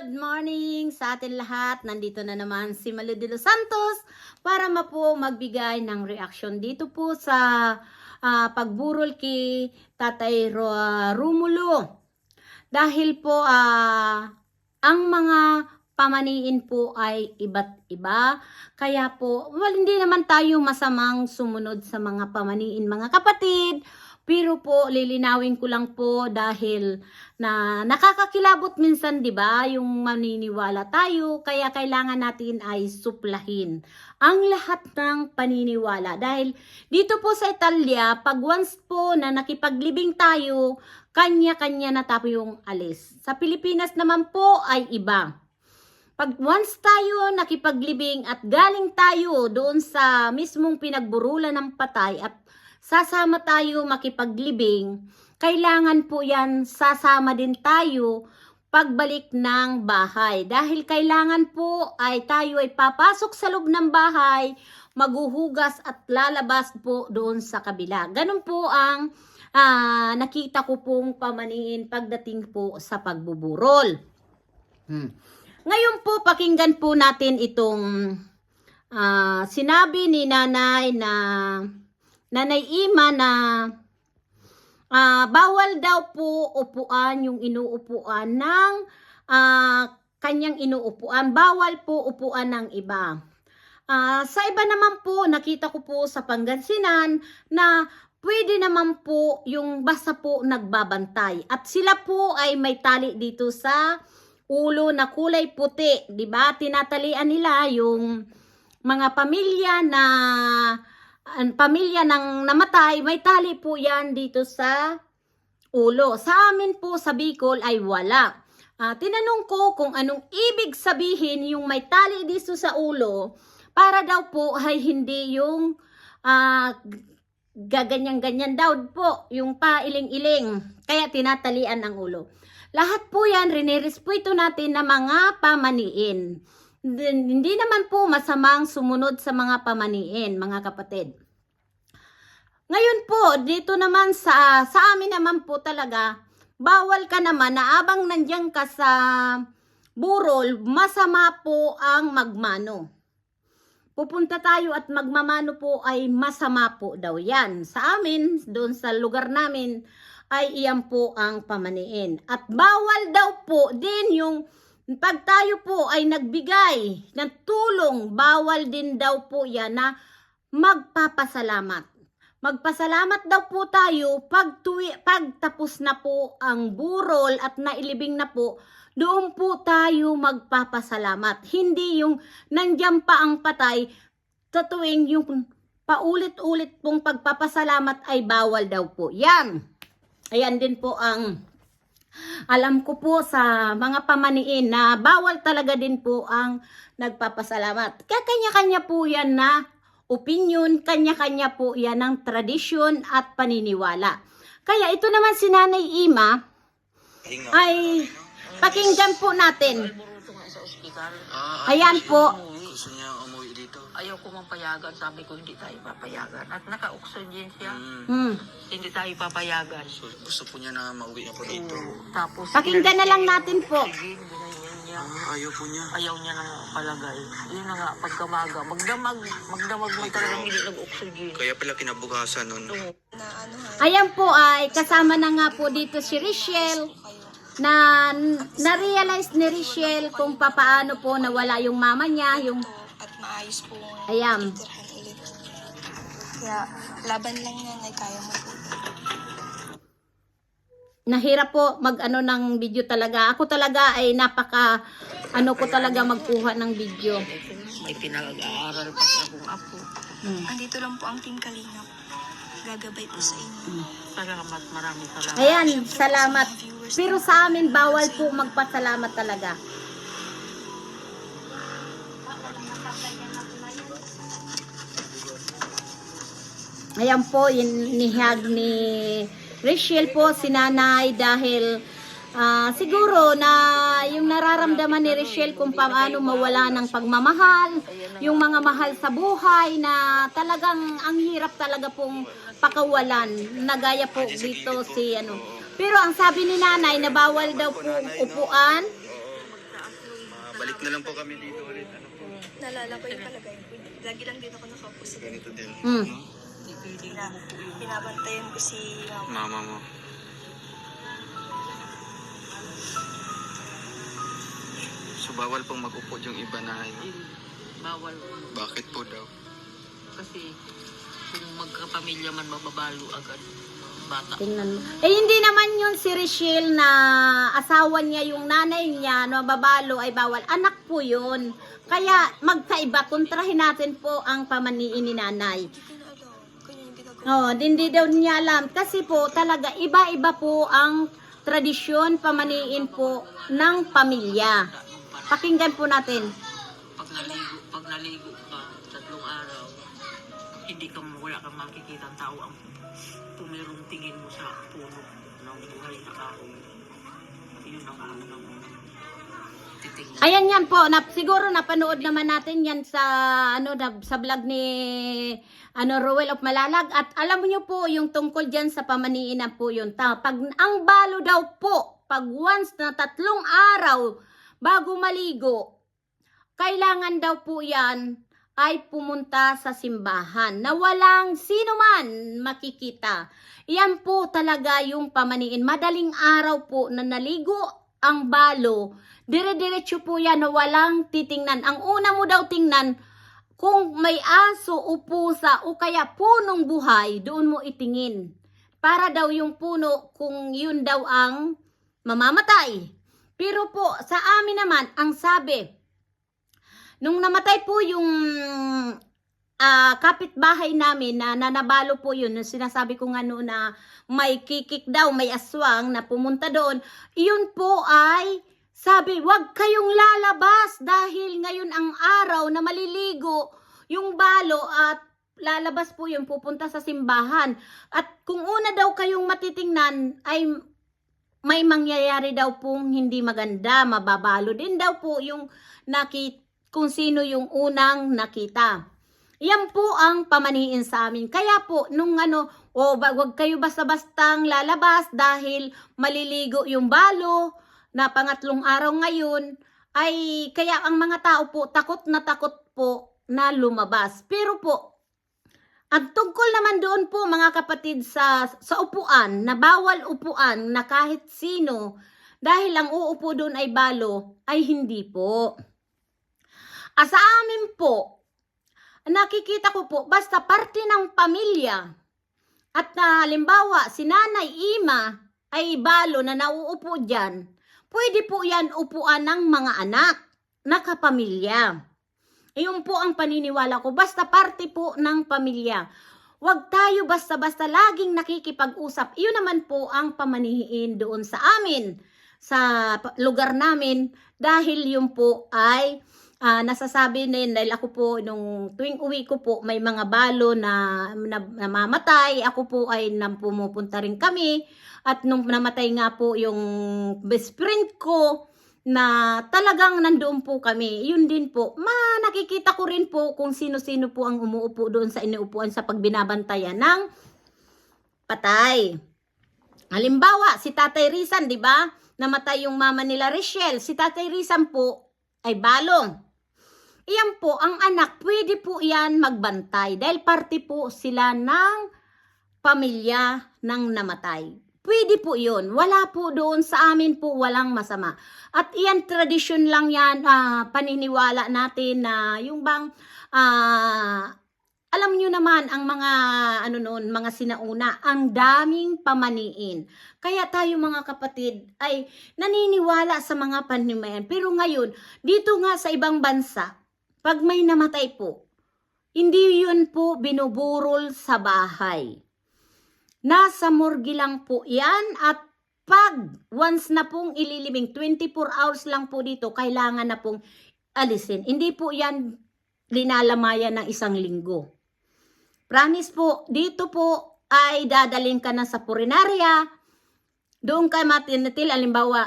Good morning sa atin lahat. Nandito na naman si Malu de los Santos para ma po magbigay ng reaction dito po sa ah, pagburol kay Tatay Ro- Rumulo. Dahil po ah, ang mga pamaniin po ay iba't iba. Kaya po, well, hindi naman tayo masamang sumunod sa mga pamaniin mga kapatid. Pero po, lilinawin ko lang po dahil na nakakakilabot minsan, 'di ba? Yung maniniwala tayo, kaya kailangan natin ay suplahin ang lahat ng paniniwala dahil dito po sa Italia, pag once po na nakipaglibing tayo, kanya-kanya na tayo yung alis. Sa Pilipinas naman po ay iba. Pag once tayo nakipaglibing at galing tayo doon sa mismong pinagburulan ng patay at sasama tayo makipaglibing, kailangan po yan sasama din tayo pagbalik ng bahay. Dahil kailangan po ay tayo ay papasok sa loob ng bahay, maguhugas at lalabas po doon sa kabila. Ganun po ang ah, nakita ko pong pamaniin pagdating po sa pagbuburol. Hmm. Ngayon po, pakinggan po natin itong ah, sinabi ni nanay na Nanay Ima na ah, bawal daw po upuan yung inuupuan ng ah, kanyang inuupuan. Bawal po upuan ng iba. Ah, sa iba naman po, nakita ko po sa Pangasinan na pwede naman po yung basta po nagbabantay. At sila po ay may tali dito sa ulo na kulay puti, ba? Tinatalian nila yung mga pamilya na ang pamilya ng namatay, may tali po 'yan dito sa ulo. Sa amin po sa Bicol ay wala. Ah, tinanong ko kung anong ibig sabihin yung may tali dito sa ulo para daw po ay hindi yung ah, gaganyan-ganyan daw po, yung pailing-iling. Kaya tinatalian ang ulo. Lahat po yan, rinirespeto natin na mga pamaniin. Hindi naman po masamang sumunod sa mga pamaniin, mga kapatid. Ngayon po, dito naman sa, sa amin naman po talaga, bawal ka naman na abang nandiyan ka sa burol, masama po ang magmano. Pupunta tayo at magmamano po ay masama po daw yan. Sa amin, doon sa lugar namin, ay iyan po ang pamaniin. At bawal daw po din yung pag tayo po ay nagbigay ng tulong, bawal din daw po yan na magpapasalamat. Magpasalamat daw po tayo pag, tuwi, pag tapos na po ang burol at nailibing na po, doon po tayo magpapasalamat. Hindi yung nandyan pa ang patay, sa tuwing yung paulit-ulit pong pagpapasalamat ay bawal daw po. Yan. Ayan din po ang alam ko po sa mga pamaniin na bawal talaga din po ang nagpapasalamat. Kaya kanya-kanya po yan na opinion, kanya-kanya po yan ng tradisyon at paniniwala. Kaya ito naman si Nanay Ima ay pakinggan po natin. Ah, Ayan po. Dito. Ayaw ko mang payagan. Sabi ko, hindi tayo papayagan. At naka-oxygen siya. Mm. Hmm. Hindi tayo papayagan. So, gusto po niya na mauwi na po dito. Oo. Tapos, Pakinggan na lang natin po. Oxygen, ginanyan niya. Ah, ayaw po niya. Ayaw niya nang palagay. Yun na nga, pagkamaga. Magdamag, magdamag mo talagang hindi nag-oxygen. Kaya pala kinabukasan nun. Oo. Ayan po ay kasama na nga po dito si Richelle na na-realize ni Richelle kung papaano po nawala yung mama niya, yung maayos po ulit. Kaya laban lang yan ay kaya mo po. nahirap po mag-ano ng video talaga. Ako talaga ay napaka ano ko talaga magkuha ng video. May pinag-aaral pa akong apo. Hmm. Andito lang po ang Team Kalingap. Gagabay po sa inyo. Salamat, maraming salamat. Ayan, salamat. Pero sa amin bawal po magpasalamat talaga. Ayan po, inihag ni Rachel po, si nanay, dahil ah, siguro na yung nararamdaman ni Rachel kung paano mawala ng pagmamahal, yung mga mahal sa buhay na talagang ang hirap talaga pong pakawalan, nagaya po dito si ano. Pero ang sabi ni nanay na bawal daw po upuan Balik na lang po kami dito ulit. Ano po? Naalala ko yung kalagayan ko. Lagi lang din ako nakaupo sa ganito. Ganito din. Mm. no? Na, binabantayan ko si mama. Mama mo. So bawal pong mag-upo yung iba na ano? Bawal. Bakit po daw? Kasi kung magkapamilya man mababalo agad. Bata. Tingnan mo. Eh, hindi naman yun si Richelle na asawa niya, yung nanay niya, no, babalo ay bawal. Anak po yun. Kaya, magkaiba, kontrahin natin po ang pamaniin ni nanay. Oh, hindi daw niya alam. Kasi po, talaga, iba-iba po ang tradisyon, pamaniin po ng pamilya. Pakinggan po natin. Pag naligo, pag naligo ka, tatlong araw, hindi ka wala kang makikita ang tao ang pumirong tingin mo sa puno ng buhay na kahoy. Yun ang unang titignan. Ayan yan po, na, siguro napanood naman natin yan sa ano na, sa vlog ni ano Ruel of Malalag at alam niyo po yung tungkol diyan sa pamaniin na po yun. Ta, pag ang balo daw po, pag once na tatlong araw bago maligo, kailangan daw po yan ay pumunta sa simbahan na walang sino man makikita. Yan po talaga yung pamaniin. Madaling araw po na naligo ang balo, dire-diretso po yan na walang titingnan. Ang una mo daw tingnan, kung may aso o pusa o kaya punong buhay, doon mo itingin. Para daw yung puno kung yun daw ang mamamatay. Pero po, sa amin naman, ang sabi, nung namatay po yung ah, kapitbahay namin na nanabalo po yun, yung sinasabi ko nga noon na may kikik daw, may aswang na pumunta doon, yun po ay sabi, wag kayong lalabas dahil ngayon ang araw na maliligo yung balo at lalabas po yun, pupunta sa simbahan. At kung una daw kayong matitingnan ay may mangyayari daw pong hindi maganda, mababalo din daw po yung nakit kung sino yung unang nakita. Yan po ang pamaniin sa amin. Kaya po, nung ano, o ba, wag kayo basta-bastang lalabas dahil maliligo yung balo na pangatlong araw ngayon, ay kaya ang mga tao po, takot na takot po na lumabas. Pero po, at tungkol naman doon po mga kapatid sa, sa upuan, na bawal upuan na kahit sino, dahil ang uupo doon ay balo, ay hindi po. Ah, sa amin po, nakikita ko po, basta parte ng pamilya, at na halimbawa, si Nanay Ima ay balo na nauupo dyan, pwede po yan upuan ng mga anak na kapamilya. Iyon po ang paniniwala ko, basta parte po ng pamilya. Huwag tayo basta-basta laging nakikipag-usap. Iyon naman po ang pamanihin doon sa amin, sa lugar namin, dahil yun po ay ah, nasasabi na yun, dahil ako po, nung tuwing uwi ko po, may mga balo na, na namamatay. Ako po ay nam pumupunta rin kami. At nung namatay nga po yung best friend ko, na talagang nandoon po kami. Yun din po. Ma, nakikita ko rin po kung sino-sino po ang umuupo doon sa inuupuan sa pagbinabantayan ng patay. Halimbawa, si Tatay Rizan, di ba? Namatay yung mama nila Richelle. Si Tatay Rizan po ay balong. Iyan po, ang anak, pwede po yan magbantay dahil parte po sila ng pamilya ng namatay. Pwede po yun. Wala po doon sa amin po walang masama. At iyan, tradisyon lang yan, ah, paniniwala natin na yung bang, ah, alam nyo naman ang mga ano noon, mga sinauna, ang daming pamaniin. Kaya tayo mga kapatid ay naniniwala sa mga panimayan. Pero ngayon, dito nga sa ibang bansa, pag may namatay po, hindi yun po binuburol sa bahay. Nasa morgue lang po yan at pag once na pong ililibing, 24 hours lang po dito, kailangan na pong alisin. Hindi po yan linalamayan ng isang linggo. Promise po, dito po ay dadalhin ka na sa purinarya. Doon ka matinatil, alimbawa,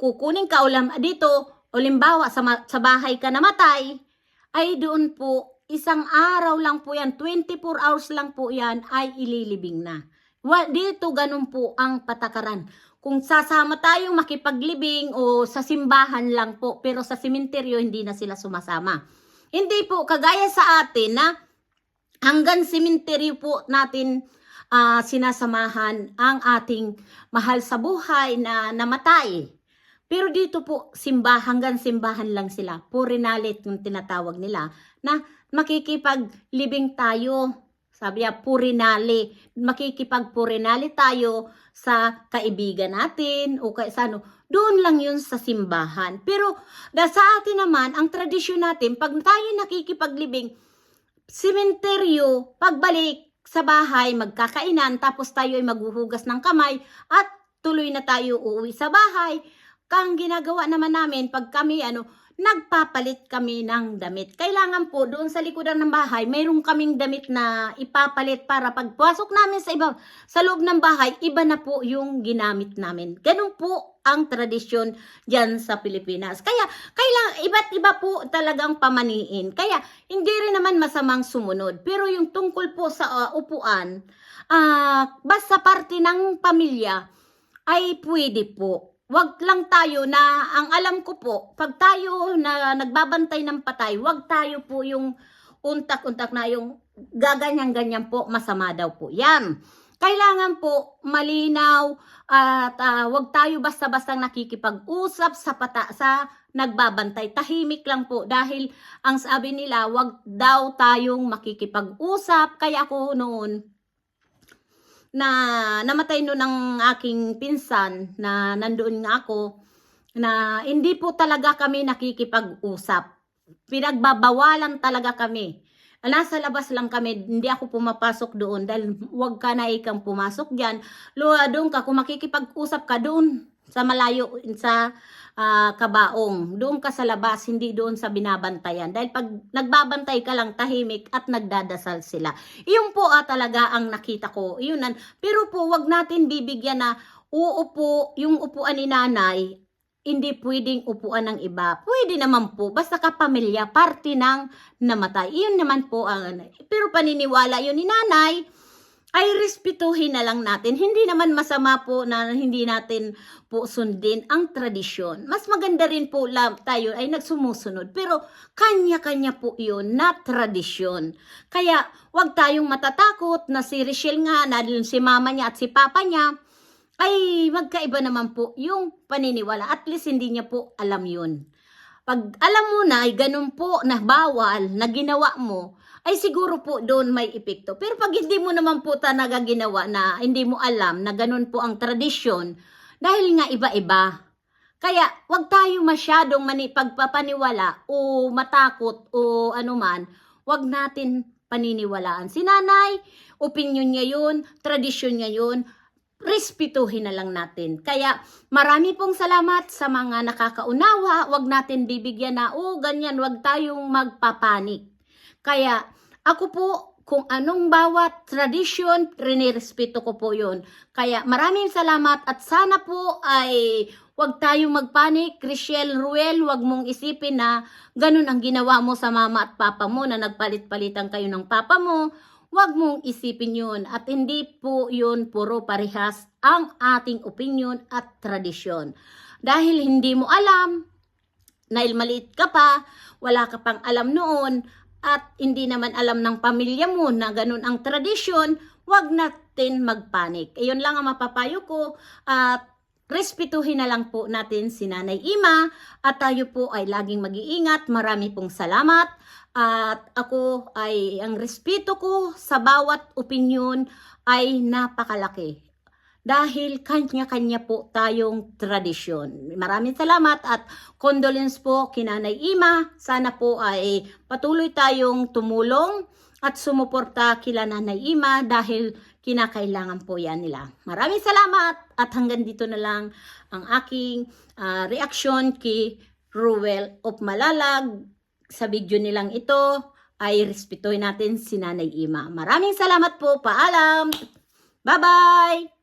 kukunin ka ulam dito, o limbawa sa, sa bahay ka namatay, ay doon po, isang araw lang po yan, 24 hours lang po yan, ay ililibing na. Dito ganun po ang patakaran. kung sasama tayong makipaglibing o sa simbahan lang po, pero sa simenteryo hindi na sila sumasama. Hindi po kagaya sa atin na hanggang simenteryo po natin ah, sinasamahan ang ating mahal sa buhay na namatay. Pero dito po, simba, hanggang simbahan lang sila. Purinalit yung tinatawag nila na makikipaglibing tayo. Sabi niya, purinali. Makikipagpurinali tayo sa kaibigan natin o kay sa ano. Doon lang yun sa simbahan. Pero da, sa atin naman, ang tradisyon natin, pag tayo nakikipaglibing, simenteryo, pagbalik sa bahay, magkakainan, tapos tayo ay maghuhugas ng kamay at tuloy na tayo uuwi sa bahay. Kang ginagawa naman namin pag kami ano, nagpapalit kami ng damit. Kailangan po doon sa likuran ng bahay, mayroon kaming damit na ipapalit para pagpasok namin sa iba sa loob ng bahay, iba na po yung ginamit namin. Ganun po ang tradisyon diyan sa Pilipinas. Kaya kailangan iba't iba po talagang pamaniin. Kaya hindi rin naman masamang sumunod. Pero yung tungkol po sa uh, upuan, ah basta parte ng pamilya ay pwede po. Wag lang tayo na, ang alam ko po, pag tayo na nagbabantay ng patay, wag tayo po yung untak-untak na yung gaganyan-ganyan po, masama daw po. Yan. Kailangan po malinaw at ah, wag tayo basta-basta nakikipag-usap sa pata sa nagbabantay. Tahimik lang po dahil ang sabi nila, wag daw tayong makikipag-usap. Kaya ako noon, na namatay noon ang aking pinsan na nandoon nga ako na hindi po talaga kami nakikipag-usap. Pinagbabawalan talaga kami. Nasa labas lang kami, hindi ako pumapasok doon dahil wag ka na ikang pumasok diyan. Luwa doon ka, kung makikipag-usap ka doon sa malayo, sa ah, kabaong. Doon ka sa labas, hindi doon sa binabantayan. Dahil pag nagbabantay ka lang, tahimik at nagdadasal sila. Iyon po ah, talaga ang nakita ko. Iyon nan. Pero po, wag natin bibigyan na uupo, yung upuan ni nanay, hindi pwedeng upuan ng iba. Pwede naman po, basta kapamilya, parte ng namatay. Iyon naman po ang, pero paniniwala yun ni nanay, ay respetuhin na lang natin. Hindi naman masama po na hindi natin po sundin ang tradisyon. Mas maganda rin po lang tayo ay nagsumusunod. Pero kanya-kanya po yun na tradisyon. Kaya wag tayong matatakot na si Richelle nga, na si mama niya at si papa niya, ay magkaiba naman po yung paniniwala. At least hindi niya po alam yun. Pag alam mo na ay ganun po na bawal na ginawa mo, ay siguro po doon may epekto. Pero pag hindi mo naman po talaga ginawa na hindi mo alam na ganun po ang tradisyon, dahil nga iba-iba. Kaya wag tayo masyadong mani pagpapaniwala o matakot o anuman, wag natin paniniwalaan. Si nanay, opinion niya yun, tradisyon niya yun, respetuhin na lang natin. Kaya marami pong salamat sa mga nakakaunawa. Wag natin bibigyan na, oh ganyan, wag tayong magpapanik. Kaya ako po, kung anong bawat tradisyon, rinirespeto ko po yun. Kaya maraming salamat at sana po ay wag tayong magpanik. Chriselle Ruel, wag mong isipin na ganun ang ginawa mo sa mama at papa mo na nagpalit-palitan kayo ng papa mo. Huwag mong isipin yun at hindi po yun puro parehas ang ating opinion at tradisyon. Dahil hindi mo alam, dahil maliit ka pa, wala ka pang alam noon, at hindi naman alam ng pamilya mo na ganun ang tradisyon, huwag natin magpanik. Ayun lang ang mapapayo ko at respetuhin na lang po natin si Nanay Ima at tayo po ay laging mag-iingat. Marami pong salamat at ako ay ang respeto ko sa bawat opinion ay napakalaki. Dahil kanya-kanya po tayong tradisyon. Maraming salamat at condolence po kinanay Ima. Sana po ay patuloy tayong tumulong at sumuporta kila Nanay Ima dahil kinakailangan po yan nila. Maraming salamat at hanggang dito na lang ang aking ah, reaksyon kay Ruel of Malalag sa video nilang ito ay respetuhin natin si Nanay Ima. Maraming salamat po. Paalam. Bye-bye.